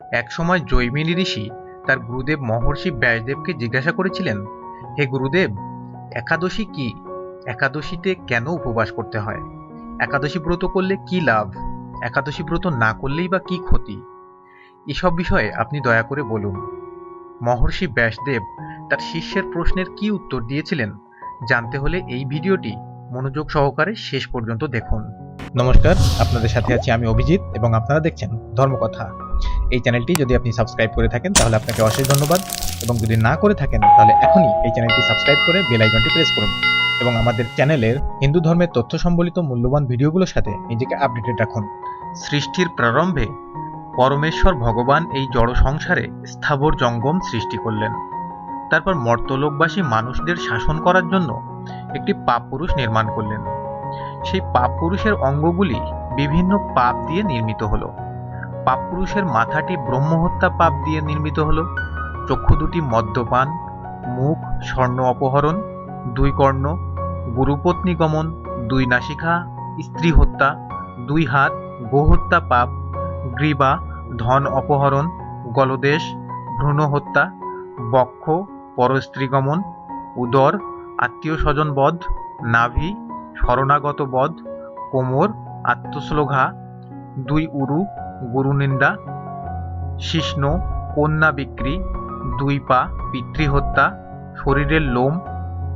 একসময় জৈমিনী ঋষি তার গুরুদেব মহর্ষি ব্যাসদেবকে জিজ্ঞাসা করেছিলেন, হে গুরুদেব, একাদশী কি? একাদশীতে কেন উপবাস করতে হয়? একাদশী ব্রত করলে কি লাভ? একাদশী ব্রত না করলেই বা কি ক্ষতি? এসব বিষয়ে আপনি দয়া করে বলুন। মহর্ষি ব্যাসদেব তার শিষ্যের প্রশ্নের কি উত্তর দিয়েছিলেন, জানতে হলে এই ভিডিওটি মনোযোগ সহকারে শেষ পর্যন্ত দেখুন। নমস্কার, আপনাদের সাথে আছি আমি অভিজিৎ এবং আপনারা দেখছেন ধর্মকথা। এই চ্যানেলটি যদি আপনি সাবস্ক্রাইব করে থাকেন, তাহলে আপনাকে অশেষ ধন্যবাদ। এবং যদি না করে থাকেন, তাহলে এখনই এই চ্যানেলটি সাবস্ক্রাইব করে বেল আইকনটি প্রেস করুন। এবং আমাদের চ্যানেলের হিন্দু ধর্মের তথ্য সম্বলিত মূল্যবান ভিডিওগুলোর সাথে নিজেকে আপডেটেড রাখুন। সৃষ্টির প্রারম্ভে পরমেশ্বর ভগবান এই জড় সংসারে স্থাবর জঙ্গম সৃষ্টি করলেন। তারপর মর্তলোকবাসী মানুষদের শাসন করার জন্য একটি পাপ পুরুষ নির্মাণ করলেন। সেই পাপ পুরুষের অঙ্গগুলি বিভিন্ন পাপ দিয়ে নির্মিত হলো। পাপ পুরুষের মাথাটি ব্রহ্মহত্যা পাপ দিয়ে নির্মিত হল। চক্ষু দুটি মদ্যপান, মুখ স্বর্ণ অপহরণ, দুই কর্ণ, গুরুপত্নী গমন, দুই নাসিকা, স্ত্রী হত্যা, দুই হাত, গোহত্যা পাপ, গ্রীবা, ধন অপহরণ, গলদেশ, ভ্রূণ হত্যা, বক্ষ পরস্ত্রীগমন উদর আত্মীয় স্বজন বধ, নাভি, শরণাগত বধ, কোমর, আত্মশ্লোঘা, দুই উরু গুরুনিন্দা শিষ্ণ, কন্যা বিক্রি, দুই পা, পিতৃহত্যা, শরীরের লোম,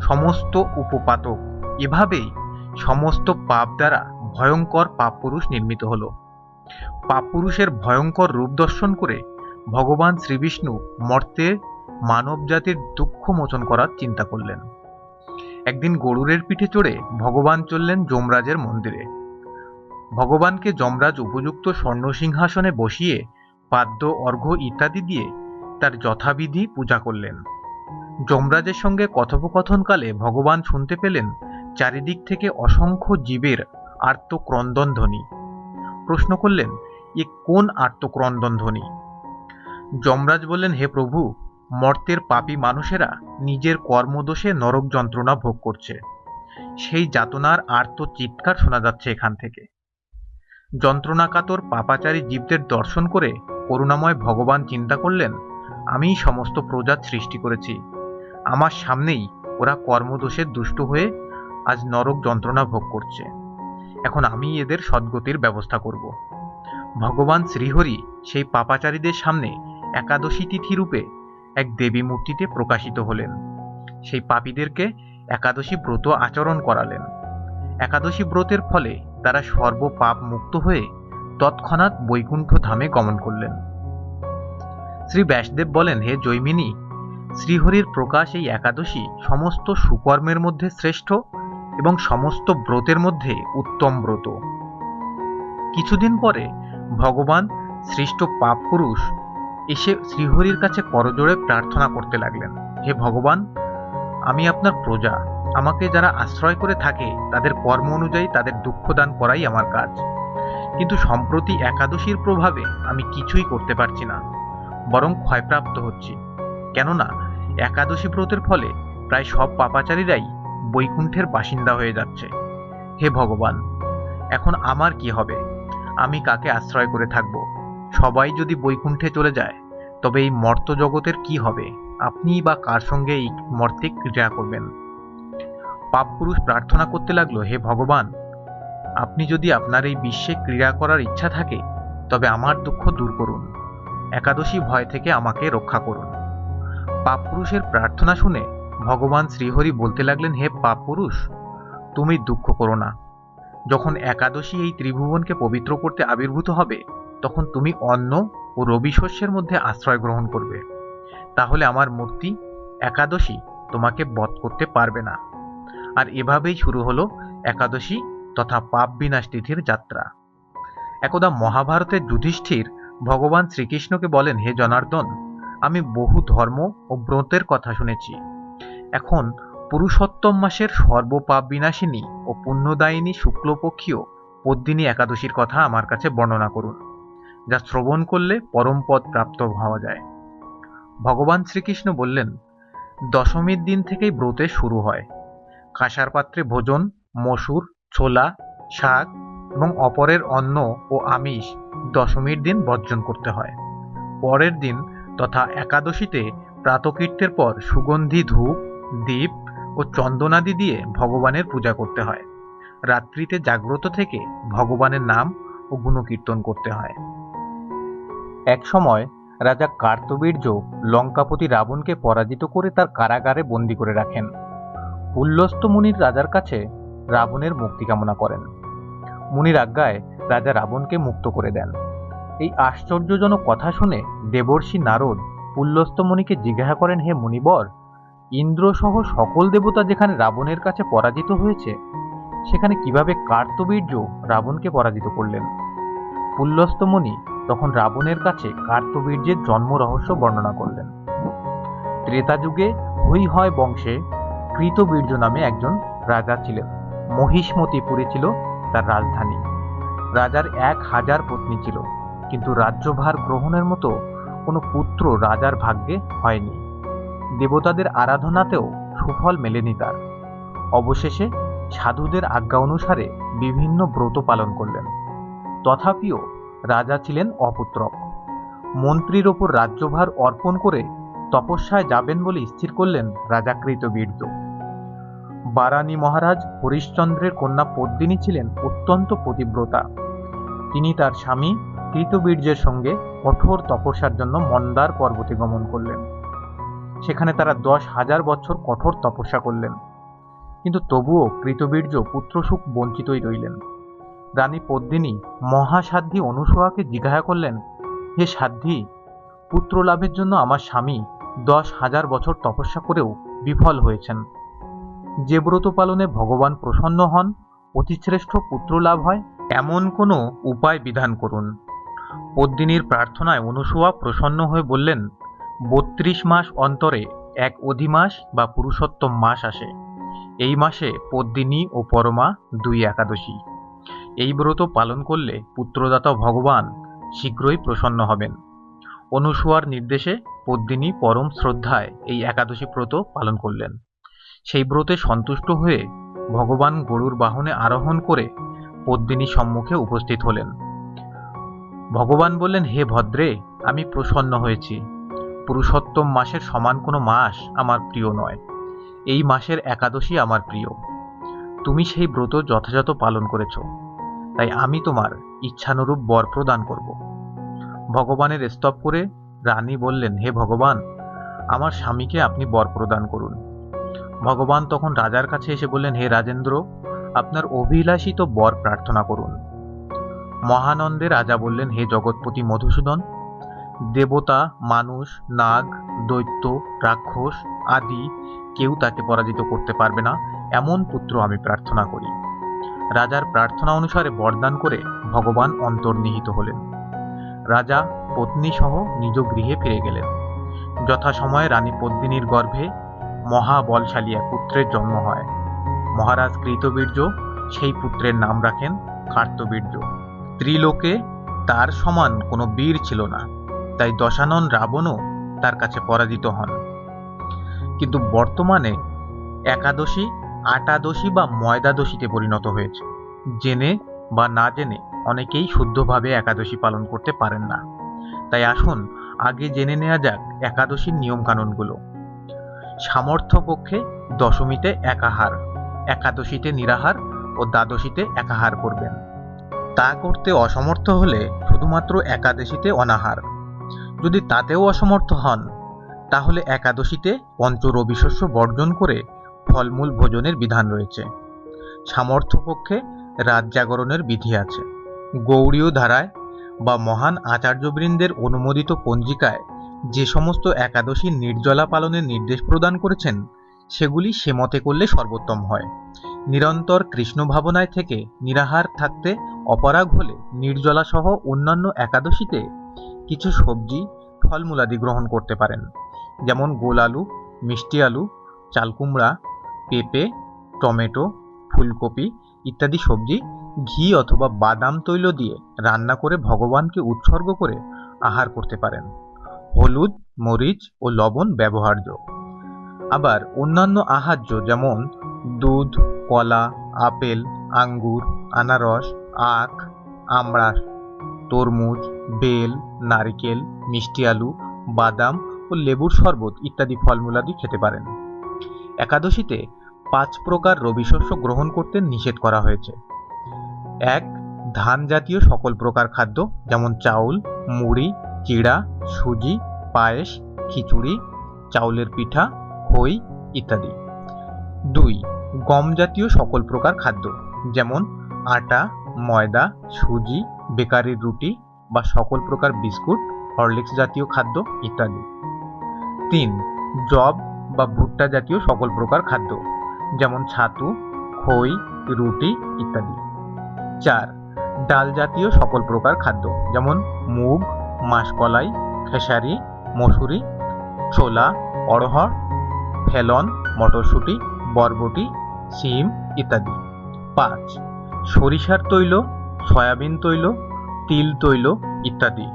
সমস্ত উপপাতক। এভাবেই সমস্ত পাপ দ্বারা ভয়ঙ্কর পাপ পুরুষ নির্মিত হলো। পাপ পুরুষের ভয়ঙ্কর রূপ দর্শন করে ভগবান শ্রীবিষ্ণু মর্তে মানব জাতির দুঃখ মোচন করার চিন্তা করলেন। একদিন গরুরের পিঠে চড়ে ভগবান চললেন যমরাজের মন্দিরে। ভগবানকে যমরাজ উপযুক্ত স্বর্ণ সিংহাসনে বসিয়ে পাদ্য, অর্ঘ্য ইত্যাদি দিয়ে তার যথাবিধি পূজা করলেন। যমরাজের সঙ্গে কথোপকথনকালে ভগবান শুনতে পেলেন চারিদিক থেকে অসংখ্য জীবের আর্তক্রন্দন ধ্বনি প্রশ্ন করলেন, এ কোন আর্তক্রন্দন ধ্বনি যমরাজ বললেন, হে প্রভু, মর্তের পাপী মানুষেরা নিজের কর্মদোষে নরক যন্ত্রণা ভোগ করছে। সেই যাতনার আর্ত চিৎকার শোনা যাচ্ছে এখান থেকে। যন্ত্রণাকাতর পাপাচারী জীবদের দর্শন করে করুণাময় ভগবান চিন্তা করলেন, আমিই সমস্ত প্রজাত সৃষ্টি করেছি। আমার সামনেই ওরা কর্মদোষে দুষ্ট হয়ে আজ নরক যন্ত্রণা ভোগ করছে। এখন আমি এদের সদ্গতির ব্যবস্থা করব। ভগবান শ্রীহরি সেই পাপাচারীদের সামনে একাদশী তিথি রূপে এক দেবী মূর্তিতে প্রকাশিত হলেন। সেই পাপীদেরকে একাদশী ব্রত আচরণ করালেন। একাদশী ব্রতের ফলে তারা সর্বপাপ মুক্ত হয়ে তৎক্ষণাৎ বৈকুণ্ঠ ধামে গমন করলেন। শ্রী ব্যাসদেব বলেন, হে জৈমিনী, শ্রীহরির প্রকাশ এই একাদশী সমস্ত সুকর্মের মধ্যে শ্রেষ্ঠ এবং সমস্ত ব্রতের মধ্যে উত্তম ব্রত। কিছুদিন পরে ভগবান সৃষ্ট পাপ পুরুষ এসে শ্রীহরির কাছে করজোড়ে প্রার্থনা করতে লাগলেন, হে ভগবান, আমি আপনার প্রজা আমাকে যারা আশ্রয় করে থাকে, তাদের কর্ম অনুযায়ী তাদের দুঃখ দান করাই আমার কাজ। কিন্তু সম্প্রতি একাদশীর প্রভাবে আমি কিছুই করতে পারছি না, বরং ক্ষয়প্রাপ্ত হচ্ছি। কেননা, একাদশী ব্রতের ফলে প্রায় সব পাপাচারীরাই বৈকুণ্ঠের বাসিন্দা হয়ে যাচ্ছে। হে ভগবান, এখন আমার কি হবে? আমি কাকে আশ্রয় করে থাকব? সবাই যদি বৈকুণ্ঠে চলে যায়, তবে এই মর্ত জগতের কি হবে? আপনি বা কার সঙ্গে এই মর্তে ক্রীড়া করবেন? পাপ পুরুষ প্রার্থনা করতে লাগল, হে ভগবান! আপনি যদি আপনার এই বিশ্বে ক্রীড়া করার ইচ্ছা থাকে, তবে আমার দুঃখ দূর করুন। একাদশী ভয় থেকে আমাকে রক্ষা করুন। পাপ পুরুষের প্রার্থনা শুনে ভগবান শ্রীহরি বলতে লাগলেন, হে পাপ পুরুষ, তুমি দুঃখ করো না। যখন একাদশী এই ত্রিভুবনকে পবিত্র করতে আবির্ভূত হবে, তখন তুমি অন্ন ও রবি শস্যের মধ্যে আশ্রয় গ্রহণ করবে। তাহলে আমার মূর্তি একাদশী তোমাকে বধ করতে পারবে না। আর এভাবেই শুরু হলো একাদশী তথা পাপ বিনাশ তিথির যাত্রা। একদা মহাভারতের যুধিষ্ঠির ভগবান শ্রীকৃষ্ণকে বলেন, হে জনার্দন, আমি বহু ধর্ম ও ব্রতের কথা শুনেছি। এখন পুরুষোত্তম মাসের সর্বপাপ বিনাশিনী ও পুণ্যদায়িনী শুক্লপক্ষীয় পদ্মিনী একাদশীর কথা আমার কাছে বর্ণনা করুন, যা শ্রবণ করলে পরম পদ প্রাপ্ত হওয়া যায়। ভগবান শ্রীকৃষ্ণ বললেন, দশমীর দিন থেকেই ব্রতে শুরু হয়। কাঁসার পাত্রে ভোজন, মসুর, ছোলা, শাক এবং অপরের অন্ন ও আমিষ দশমীর দিন বর্জন করতে হয়। পরের দিন তথা একাদশীতে প্রাতকৃত্যের পর সুগন্ধি ধূপ, দীপ ও চন্দনাদি দিয়ে ভগবানের পূজা করতে হয়। রাত্রিতে জাগ্রত থেকে ভগবানের নাম ও গুণকীর্তন করতে হয়। এক সময় রাজা কার্তবীর্য লঙ্কাপতি রাবণকে পরাজিত করে তার কারাগারে বন্দী করে রাখেন। পুল্লস্ত মুনির রাজার কাছে রাবণের মুক্তি কামনা করেন। মুনির আজ্ঞায় রাজা রাবণকে মুক্ত করে দেন। এই আশ্চর্যজনক কথা শুনে দেবর্ষি নারদ পুল্লস্ত মুনিকে জিজ্ঞাসা করেন, হে মুনিবর ইন্দ্র সহ সকল দেবতা যেখানে রাবণের কাছে পরাজিত হয়েছে, সেখানে কীভাবে কার্তবীর্য রাবণকে পরাজিত করলেন? পুল্লস্ত মুনি তখন রাবণের কাছে কার্তবীর্যের জন্ম রহস্য বর্ণনা করলেন। ত্রেতা যুগে হুই হয় বংশে কৃতবীর্য নামে একজন রাজা ছিলেন। মহিষ্মতিপুরে ছিল তার রাজধানী। রাজার এক হাজার পত্নী ছিল, কিন্তু রাজ্যভার গ্রহণের মতো কোনো পুত্র রাজার ভাগ্যে হয়নি। দেবতাদের আরাধনাতেও সুফল মেলেনি তার। অবশেষে সাধুদের আজ্ঞা অনুসারে বিভিন্ন ব্রত পালন করলেন। তথাপিও রাজা ছিলেন অপুত্রক। মন্ত্রীর ওপর রাজ্যভার অর্পণ করে তপস্যায় যাবেন বলে স্থির করলেন রাজা কৃতবীর্য। বারানী মহারাজ হরিশ্চন্দ্রের কন্যা পদ্মিনী ছিলেন অত্যন্ত পতিব্রতা। তিনি তার স্বামী কৃতবীর্যের সঙ্গে কঠোর তপস্যার জন্য মন্দার পর্বতে গমন করলেন। সেখানে তারা দশ হাজার বছর কঠোর তপস্যা করলেন। কিন্তু তবুও কৃতবীর্য পুত্রসুখ বঞ্চিতই রইলেন। রানী পদ্মিনী মহাসাধ্যী অনুসূয়াকে জিজ্ঞাসা করলেন, হে সাধ্যী পুত্র লাভের জন্য আমার স্বামী দশ হাজার বছর তপস্যা করেও বিফল হয়েছেন। যে ব্রত পালনে ভগবান প্রসন্ন হন, অতিশ্রেষ্ঠ পুত্র লাভ হয়, এমন কোনো উপায় বিধান করুন। পদ্মিনীর প্রার্থনায় অনুসুয়া প্রসন্ন হয়ে বললেন, বত্রিশ মাস অন্তরে এক অধিমাস বা পুরুষোত্তম মাস আসে। এই মাসে পদ্মিনী ও পরমা দুই একাদশী। এই ব্রত পালন করলে পুত্রদাতা ভগবান শীঘ্রই প্রসন্ন হবেন। অনুসুয়ার নির্দেশে পদ্মিনী পরম শ্রদ্ধায় এই একাদশী ব্রত পালন করলেন। সেই ব্রতে সন্তুষ্ট হয়ে ভগবান গরুর বাহনে আরোহণ করে পদ্মিনী সম্মুখে উপস্থিত হলেন। ভগবান বললেন, হে ভদ্রে, আমি প্রসন্ন হয়েছি। পুরুষোত্তম মাসের সমান কোনো মাস আমার প্রিয় নয়। এই মাসের একাদশী আমার প্রিয়। তুমি সেই ব্রত যথাযথ পালন করেছ। তাই আমি তোমার ইচ্ছানুরূপ বর প্রদান করব। ভগবানের স্তব করে রানী বললেন, হে ভগবান, আমার স্বামীকে আপনি বর প্রদান করুন। ভগবান তখন রাজার কাছে এসে বললেন, হে রাজেন্দ্র, আপনার অভিলাষিত বর প্রার্থনা করুন। মহানন্দে রাজা বললেন, হে জগৎপতি মধুসূদন, দেবতা, মানুষ, নাগ, দৈত্য, রাক্ষস আদি কেউ তাকে পরাজিত করতে পারবে না, এমন পুত্র আমি প্রার্থনা করি। রাজার প্রার্থনা অনুসারে বরদান করে ভগবান অন্তর্নিহিত হলেন। রাজা পত্নী সহ নিজ গৃহে ফিরে গেলেন। যথাসময়ে রানী পদ্মিনীর গর্ভে মহাবলশালী এক পুত্রের জন্ম হয়। মহারাজ কৃতবীর্য, সেই পুত্রের নাম রাখেন কার্তবীর্য। ত্রিলোকে তার সমান কোনো বীর ছিল না, তাই দশানন রাবণও তার কাছে পরাজিত হন। কিন্তু বর্তমানে একাদশী, আটাদশী বা ময়দাদশীতে পরিণত হয়েছে। জেনে বা না জেনে অনেকেই শুদ্ধভাবে একাদশী পালন করতে পারেন না। তাই আসুন, আগে জেনে নেওয়া যাক একাদশীর নিয়মকানুনগুলো। সামর্থ্য পক্ষে দশমীতে একাহার, একাদশীতে নিরাহার ও দ্বাদশীতে একাহার করবেন। তা করতে অসমর্থ হলে শুধুমাত্র একাদশীতে অনাহার। যদি তাতেও অসমর্থ হন, তাহলে একাদশীতে পঞ্চ রবিশস্য বর্জন করে ফলমূল ভোজনের বিধান রয়েছে। সামর্থ্য পক্ষে রাত জাগরণের বিধি আছে। গৌড়ীয় ধারায় বা মহান আচার্যবৃন্দের অনুমোদিত পঞ্জিকায় যে সমস্ত একাদশী নির্জলা পালনের নির্দেশ প্রদান করেছেন, সেগুলি সে মতে করলে সর্বোত্তম হয়। নিরন্তর কৃষ্ণ ভাবনায় থেকে নিরাহার থাকতে অপরাগ হলে নির্জলা সহ অন্যান্য একাদশীতে কিছু সবজি, ফলমূলাদি গ্রহণ করতে পারেন। যেমন গোল আলু, মিষ্টি আলু চালকুমড়া পেঁপে, টমেটো, ফুলকপি ইত্যাদি সবজি, ঘি অথবা বাদাম তৈল দিয়ে রান্না করে ভগবানকে উৎসর্গ করে আহার করতে পারেন। হলুদ, মরিচ ও লবণ ব্যবহার্য। আবার অন্যান্য আহার্য যেমন দুধ, কলা, আপেল, আঙ্গুর, আনারস, আখ আমড়া তরমুজ, বেল, নারিকেল, মিষ্টি আলু, বাদাম ও লেবুর শরবত ইত্যাদি ফলমূলাদি খেতে পারেন। একাদশীতে পাঁচ প্রকার রবি শস্য গ্রহণ করতে নিষেধ করা হয়েছে। এক ধান জাতীয় সকল প্রকার খাদ্য যেমন চাউল, মুড়ি চিড়া, সুজি, পায়েস, খিচুড়ি, চাউলের পিঠা, খই ইত্যাদি। দুই, গম জাতীয় সকল প্রকার খাদ্য, যেমন আটা, ময়দা, সুজি, বেকারির রুটি বা সকল প্রকার বিস্কুট, হরলিক্স জাতীয় খাদ্য ইত্যাদি। তিন, জব বা ভুট্টা জাতীয় সকল প্রকার খাদ্য, যেমন ছাতু, খই, রুটি ইত্যাদি। চার, ডাল জাতীয় সকল প্রকার খাদ্য, যেমন মুগ মাসকলাই, খেসারি, মসুরি, ছোলা, অড়হর, ফেলন, মটরশুঁটি, বরবটি, সিম ইত্যাদি। পাঁচ, সরিষার তৈল, সয়াবিন তৈল, তিল তৈল ইত্যাদি।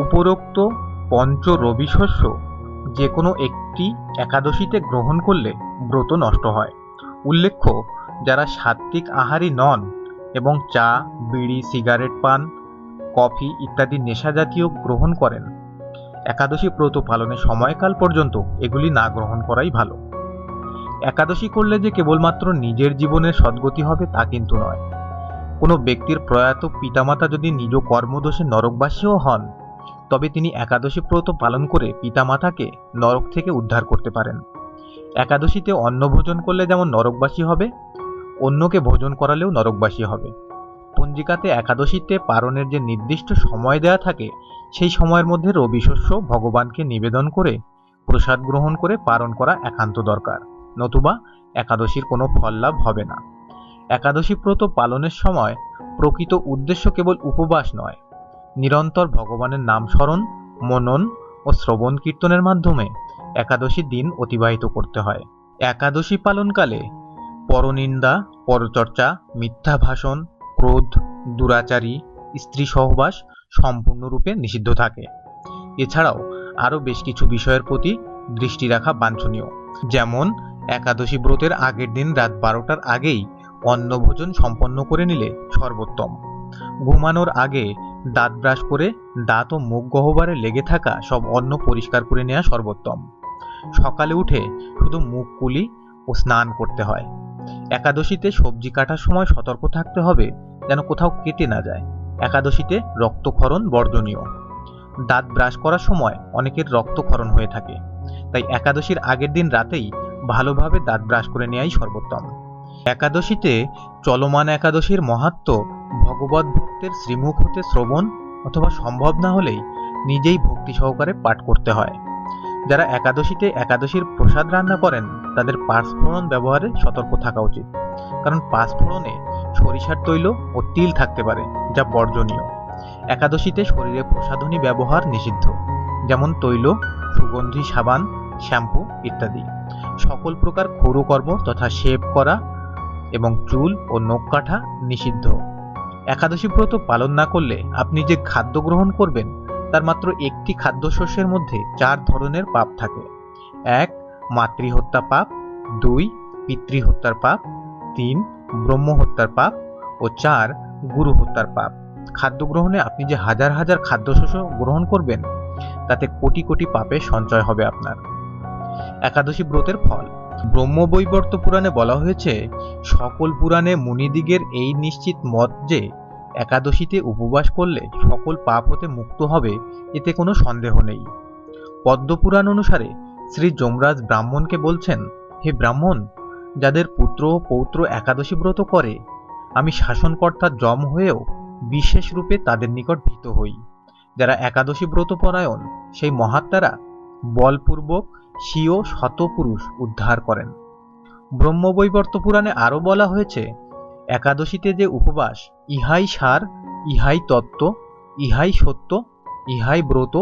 উপরোক্ত পঞ্চ রবি শস্য যে কোনো একটি একাদশীতে গ্রহণ করলে ব্রত নষ্ট হয়। উল্লেখ্য, যারা সাত্ত্বিক আহারী নন এবং চা, বিড়ি, সিগারেট পান কফি ইত্যাদি নেশা জাতীয় গ্রহণ করেন। একাদশী ব্রত পালনের সময়কাল পর্যন্ত এগুলি না গ্রহণ করাই ভালো। একাদশী করলে যে কেবলমাত্র নিজের জীবনের সদ্গতি হবে তা কিন্তু নয়। কোনো ব্যক্তির প্রয়াত পিতামাতা যদি নিজ কর্মদোষে নরকবাসীও হন, তবে তিনি একাদশী ব্রত পালন করে পিতামাতাকে নরক থেকে উদ্ধার করতে পারেন। একাদশীতে অন্ন ভোজন করলে যেমন নরকবাসী হবে, অন্যকে ভোজন করালেও নরকবাসী হবে। পঞ্জিকাতে একাদশীতে পারণের যে নির্দিষ্ট সময় দেয়া থাকে, সেই সময়ের মধ্যে রবি শস্য ভগবানকে নিবেদন করে, প্রসাদ গ্রহণ করে পালন করা একান্ত দরকার। নতুবা একাদশীর কোনো ফল লাভ হবে না। একাদশী ব্রত পালনের সময় প্রকৃত উদ্দেশ্য কেবল উপবাস নয়। নিরন্তর ভগবানের নাম স্মরণ, মনন ও শ্রবণ কীর্তনের মাধ্যমে একাদশী দিন অতিবাহিত করতে হয়। একাদশী পালনকালে পরনিন্দা, পরচর্চা মিথ্যা ভাষণ ক্রোধ, দুরাচারী, স্ত্রী সহবাস সম্পূর্ণরূপে নিষিদ্ধ থাকে। এছাড়াও আরও বেশ কিছু বিষয়ের প্রতি দৃষ্টি রাখা বাঞ্ছনীয়। যেমন, একাদশী ব্রতের আগের দিন রাত বারোটার আগেই অন্নভোজন সম্পন্ন করে নিলে সর্বোত্তম। ঘুমানোর আগে দাঁত ব্রাশ করে দাঁত ও মুখ গহ্বরে লেগে থাকা সব অন্ন পরিষ্কার করে নেওয়া সর্বোত্তম। সকালে উঠে শুধু মুখ কুলি ও স্নান করতে হয়। একাদশীতে সবজি কাটার সময় সতর্ক থাকতে হবে যেন কোথাও কেটে না যায়। একাদশীতে রক্তক্ষরণ বর্জনীয়। দাঁত ব্রাশ করার সময় অনেকের রক্তক্ষরণ হয়ে থাকে। তাই একাদশীর আগের দিন রাতেই ভালোভাবে দাঁত ব্রাশ করে নেওয়াই সর্বোত্তম। একাদশীতে চলমান একাদশীর মাহাত্ম ভগবত ভক্তের শ্রীমুখ হতে শ্রবণ অথবা সম্ভব না হলেই নিজেই ভক্তি সহকারে পাঠ করতে হয়। যারা একাদশীতে একাদশীর প্রসাদ রান্না করেন, তাদের পাঁচফোড়ন ব্যবহারে সতর্ক থাকা উচিত। কারণ পাঁচফোড়নে সরিষার তৈল ও তিল থাকতে পারে, যা বর্জনীয়। একাদশীতে শরীরে প্রসাধনী ব্যবহার নিষিদ্ধ, যেমন তৈল, সুগন্ধি, সাবান, শ্যাম্পু ইত্যাদি। সকল প্রকার ক্ষৌরকর্ম তথা শেভ করা এবং চুল ও নখ কাটা নিষিদ্ধ। একাদশী ব্রত পালন না করলে আপনি যে খাদ্য গ্রহণ করবেন, তার মাত্র একটি খাদ্যশস্যের মধ্যে চার ধরনের পাপ থাকে। এক মাতৃহত্যা পাপ। দুই, পিতৃহত্যার পাপ। তিন ব্রহ্ম হত্যার পাপ ও চার গুরু হত্যার পাপ। খাদ্য গ্রহণে আপনি যে হাজার হাজার খাদ্যশস্য গ্রহণ করবেন, তাতে কোটি কোটি পাপের সঞ্চয় হবে আপনার। একাদশী ব্রতের ফল। ব্রহ্ম ব্রহ্মবৈবর্ত পুরাণে বলা হয়েছে, সকল পুরাণে মুনিদিগের এই নিশ্চিত মত যে, একাদশীতে উপবাস করলে সকল পাপ হতে মুক্ত হবে, এতে কোনো সন্দেহ নেই। পদ্মপুরাণ অনুসারে শ্রী যমরাজ ব্রাহ্মণকে বলছেন, হে ব্রাহ্মণ যাদের পুত্র ও পৌত্র একাদশী ব্রত করে, আমি শাসনকর্তা জম হয়েও বিশেষ রূপে তাদের নিকট ভীত হই। যারা একাদশী ব্রত পরায়ণ, সেই মহাত্মারা বলপূর্বক স্বীয় শতপুরুষ উদ্ধার করেন। ব্রহ্মবৈবর্ত পুরাণে আরও বলা হয়েছে, একাদশীতে যে উপবাস, ইহাই সার, ইহাই তত্ত্ব, ইহাই সত্য, ইহাই ব্রত,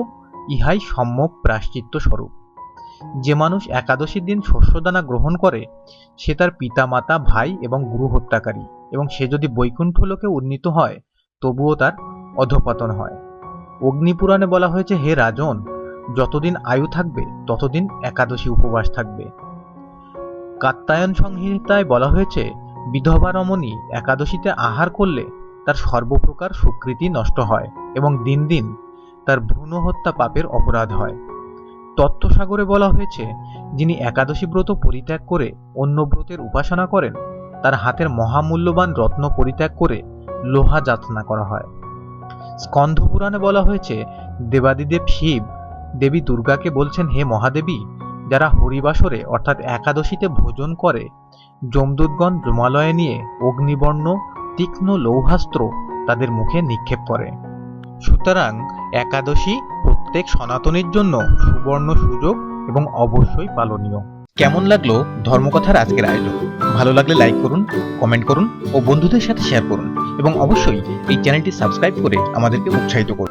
ইহাই সম্যক প্রাশ্চিত্য স্বরূপ। যে মানুষ একাদশীর দিন শস্যদানা গ্রহণ করে, সে তার পিতা মাতা ভাই এবং গুরু হত্যাকারী এবং সে যদি বৈকুণ্ঠ লোকে উন্নীত হয়, তবুও তার অধপতন হয়। অগ্নিপুরাণে বলা হয়েছে, হে রাজন, যতদিন আয়ু থাকবে, ততদিন একাদশী উপবাস থাকবে। কাত্তায়ন সংহিতায় বলা হয়েছে, বিধবা রমণী একাদশীতে আহার করলে তার সর্বপ্রকার সুকৃতি নষ্ট হয় এবং দিন দিন তার ভ্রূণ হত্যা পাপের অপরাধ হয়। তত্ত্বসাগরে বলা হয়েছে, যিনি একাদশী ব্রত পরিত্যাগ করে অন্য ব্রতের উপাসনা করেন, তার হাতের মহামূল্যবান রত্ন পরিত্যাগ করে লোহা যাতনা করা হয়। স্কন্ধ পুরাণে বলা হয়েছে, দেবাদিদেব শিব দেবী দুর্গাকে বলছেন, হে মহাদেবী, যারা হরিবাসরে অর্থাৎ একাদশীতে ভোজন করে, যমদূতগণ জমালয়ে নিয়ে অগ্নিবর্ণ, তীক্ষ্ণ লৌহাস্ত্র তাদের মুখে নিক্ষেপ করে। সুতরাং একাদশী প্রত্যেক সনাতনের জন্য সুবর্ণ সুযোগ এবং অবশ্যই পালনীয়। কেমন লাগল ধর্মকথার আজকের আয়োজন? ভালো লাগলে লাইক করুন কমেন্ট করুন ও বন্ধুদের সাথে শেয়ার করুন এবং অবশ্যই এই চ্যানেলটি সাবস্ক্রাইব করে আমাদেরকে উৎসাহিত করুন।